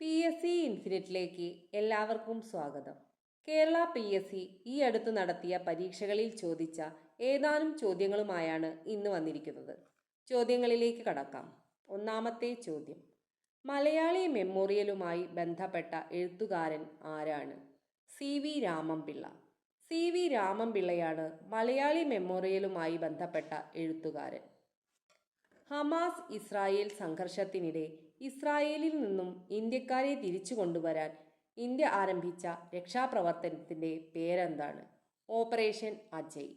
P S C ഇൻഫിനിറ്റിലേക്ക് എല്ലാവർക്കും സ്വാഗതം. Kerala P S C ഈ അടുത്ത് നടത്തിയ പരീക്ഷകളിൽ ചോദിച്ച ഏതാനും ചോദ്യങ്ങളുമായാണ് ഇന്ന് വന്നിരിക്കുന്നത്. ചോദ്യങ്ങളിലേക്ക് കടക്കാം. ഒന്നാമത്തെ ചോദ്യം. മലയാളി മെമ്മോറിയലുമായി ബന്ധപ്പെട്ട എഴുത്തുകാരൻ ആരാണ്? C V Raman Pillai. C V രാമൻപിള്ളയാണ് Malayali മെമ്മോറിയലുമായി ബന്ധപ്പെട്ട എഴുത്തുകാരൻ. ഹമാസ് ഇസ്രായേൽ സംഘർഷത്തിനിടെ ഇസ്രായേലിൽ നിന്നും ഇന്ത്യക്കാരെ തിരിച്ചു കൊണ്ടുവരാൻ ഇന്ത്യ ആരംഭിച്ച രക്ഷാപ്രവർത്തനത്തിന്റെ പേരെന്താണ്? ഓപ്പറേഷൻ അജയ്.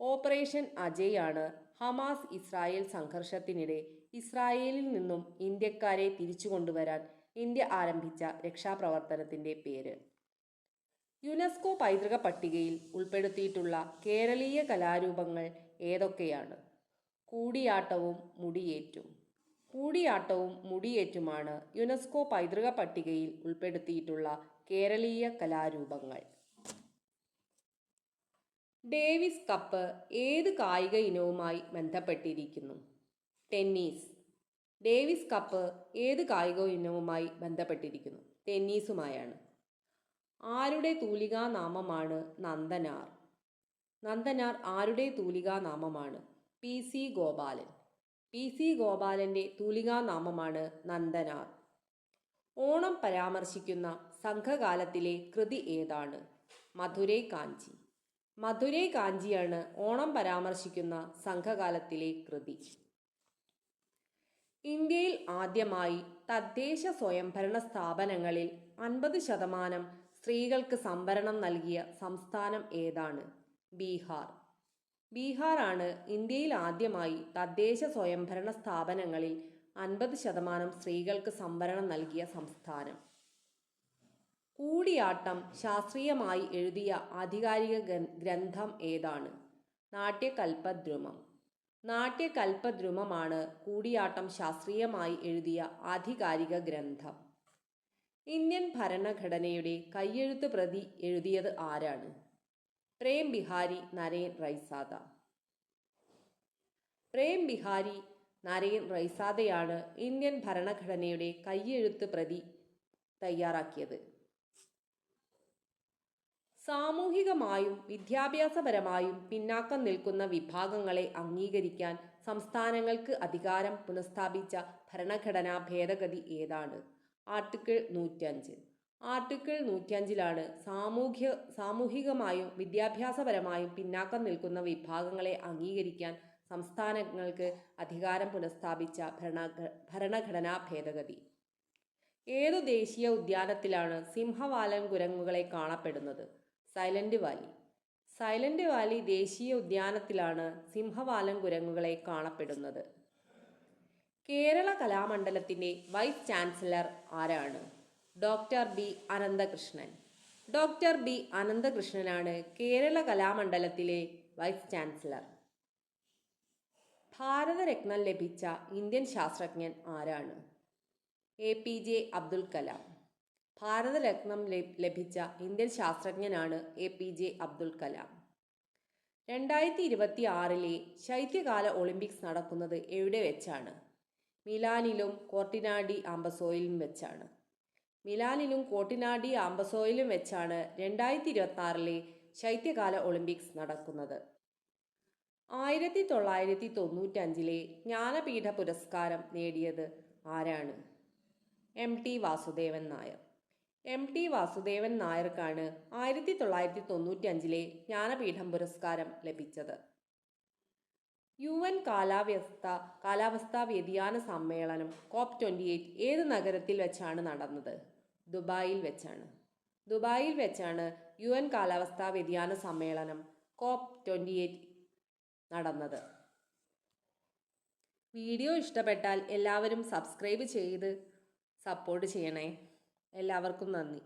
ഓപ്പറേഷൻ അജയ് ആണ് ഹമാസ് ഇസ്രായേൽ സംഘർഷത്തിനിടെ ഇസ്രായേലിൽ നിന്നും ഇന്ത്യക്കാരെ തിരിച്ചു കൊണ്ടുവരാൻ ഇന്ത്യ ആരംഭിച്ച രക്ഷാപ്രവർത്തനത്തിന്റെ പേര്. യുനെസ്കോ പൈതൃക പട്ടികയിൽ ഉൾപ്പെടുത്തിയിട്ടുള്ള കേരളീയ കലാരൂപങ്ങൾ ഏതൊക്കെയാണ്? കൂടിയാട്ടവും മുടിയേറ്റും കൂടിയാട്ടവും മുടിയേറ്റുമാണ് യുനെസ്കോ പൈതൃക പട്ടികയിൽ ഉൾപ്പെടുത്തിയിട്ടുള്ള കേരളീയ കലാരൂപങ്ങൾ. ഡേവിസ് കപ്പ് ഏത് കായിക ഇനവുമായി ബന്ധപ്പെട്ടിരിക്കുന്നു? ടെന്നീസ്. ഡേവിസ് കപ്പ് ഏത് കായിക ഇനവുമായി ബന്ധപ്പെട്ടിരിക്കുന്നു? ടെന്നീസുമായാണ്. ആരുടെ തൂലികാ നാമമാണ് നന്ദനാർ? നന്ദനാർ ആരുടെ തൂലികാ നാമമാണ്? P C Gopalan. P. C. ഗോപാലന്റെ തൂലികാനാമമാണ് നന്ദനാർ ഓണം പരാമർശിക്കുന്ന സംഘകാലത്തിലെ കൃതി ഏതാണ്? മധുരൈ കാഞ്ചി. മധുരൈ കാഞ്ചിയാണ് ഓണം പരാമർശിക്കുന്ന സംഘകാലത്തിലെ കൃതി. ഇന്ത്യയിൽ ആദ്യമായി തദ്ദേശ സ്വയംഭരണ സ്ഥാപനങ്ങളിൽ അൻപത് ശതമാനം സ്ത്രീകൾക്ക് സംവരണം നൽകിയ സംസ്ഥാനം ഏതാണ്? ബീഹാർ. ബീഹാറാണ് ഇന്ത്യയിൽ ആദ്യമായി തദ്ദേശ സ്വയംഭരണ സ്ഥാപനങ്ങളിൽ അൻപത് ശതമാനം സ്ത്രീകൾക്ക് സംവരണം നൽകിയ സംസ്ഥാനം. കൂടിയാട്ടം ശാസ്ത്രീയമായി എഴുതിയ ആധികാരിക ഗ്രന്ഥം ഏതാണ്? നാട്യകൽപദ്രുമം. നാട്യകൽപദ്രുമമാണ് കൂടിയാട്ടം ശാസ്ത്രീയമായി എഴുതിയ ആധികാരിക ഗ്രന്ഥം. ഇന്ത്യൻ ഭരണഘടനയുടെ കയ്യെഴുത്ത് പ്രതി എഴുതിയത് ആരാണ്? പ്രേം ബിഹാരി നരേൻ റൈസാദ. പ്രേം ബിഹാരി നരേൻ റൈസാദയാണ് ഇന്ത്യൻ ഭരണഘടനയുടെ കയ്യെഴുത്ത് പ്രതി തയ്യാറാക്കിയത്. സാമൂഹികമായും വിദ്യാഭ്യാസപരമായും പിന്നാക്കം നിൽക്കുന്ന വിഭാഗങ്ങളെ അംഗീകരിക്കാൻ സംസ്ഥാനങ്ങൾക്ക് അധികാരം പുനഃസ്ഥാപിച്ച ഭരണഘടനാ ഭേദഗതി ഏതാണ്? ആർട്ടിക്കിൾ നൂറ്റഞ്ച് ആർട്ടിക്കിൾ നൂറ്റിയഞ്ചിലാണ് സാമൂഹ്യ സാമൂഹികമായും വിദ്യാഭ്യാസപരമായും പിന്നാക്കം നിൽക്കുന്ന വിഭാഗങ്ങളെ അംഗീകരിക്കാൻ സംസ്ഥാനങ്ങൾക്ക് അധികാരം പുനഃസ്ഥാപിച്ച ഭരണ ഭരണഘടനാ ഭേദഗതി. ഏതു ദേശീയ ഉദ്യാനത്തിലാണ് സിംഹവാലൻ കുരങ്ങുകളെ കാണപ്പെടുന്നത്? Silent Valley. സൈലന്റ് വാലി ദേശീയ ഉദ്യാനത്തിലാണ് സിംഹവാലൻ കുരങ്ങുകളെ കാണപ്പെടുന്നത്. കേരള കലാമണ്ഡലത്തിന്റെ വൈസ് ചാൻസലർ ആരാണ്? Doctor B Ananthakrishnan. Doctor B അനന്തകൃഷ്ണനാണ് Kerala കലാമണ്ഡലത്തിലെ വൈസ് ചാൻസലർ. ഭാരതരത്നം ലഭിച്ച ഇന്ത്യൻ ശാസ്ത്രജ്ഞൻ ആരാണ്? A P J Abdul Kalam. ഭാരതരത്നം ലഭിച്ച ഇന്ത്യൻ ശാസ്ത്രജ്ഞനാണ് A P J Abdul Kalam. രണ്ടായിരത്തി ഇരുപത്തി ആറിലെ ശൈത്യകാല ഒളിമ്പിക്സ് നടക്കുന്നത് എവിടെ വെച്ചാണ്? മിലാനിലും കോർട്ടിനാഡി ആംബസോയിലും വെച്ചാണ്. മിലാനിലും കോട്ടിനാടി ആംബസോയിലും വെച്ചാണ് രണ്ടായിരത്തി ഇരുപത്താറിലെ ശൈത്യകാല ഒളിമ്പിക്സ് നടക്കുന്നത്. ആയിരത്തി തൊള്ളായിരത്തി തൊണ്ണൂറ്റഞ്ചിലെ ജ്ഞാനപീഠ പുരസ്കാരം നേടിയത് ആരാണ്? M T Vasudevan Nair. M T Vasudevan നായർക്കാണ് ആയിരത്തി തൊള്ളായിരത്തി തൊണ്ണൂറ്റഞ്ചിലെ ജ്ഞാനപീഠം പുരസ്കാരം ലഭിച്ചത്. യു എൻ കാലാവസ്ഥ കാലാവസ്ഥാ വ്യതിയാന സമ്മേളനം കോപ്പ് ട്വന്റി എയ്റ്റ് ഏത് നഗരത്തിൽ വെച്ചാണ് നടന്നത്? ദുബായിൽ വെച്ചാണ്. ദുബായിൽ വെച്ചാണ് യു എൻ കാലാവസ്ഥാ വ്യതിയാന സമ്മേളനം കോപ്പ് ട്വന്റി എയ്റ്റ് നടന്നത്. വീഡിയോ ഇഷ്ടപ്പെട്ടാൽ എല്ലാവരും സബ്സ്ക്രൈബ് ചെയ്ത് സപ്പോർട്ട് ചെയ്യണേ. എല്ലാവർക്കും നന്ദി.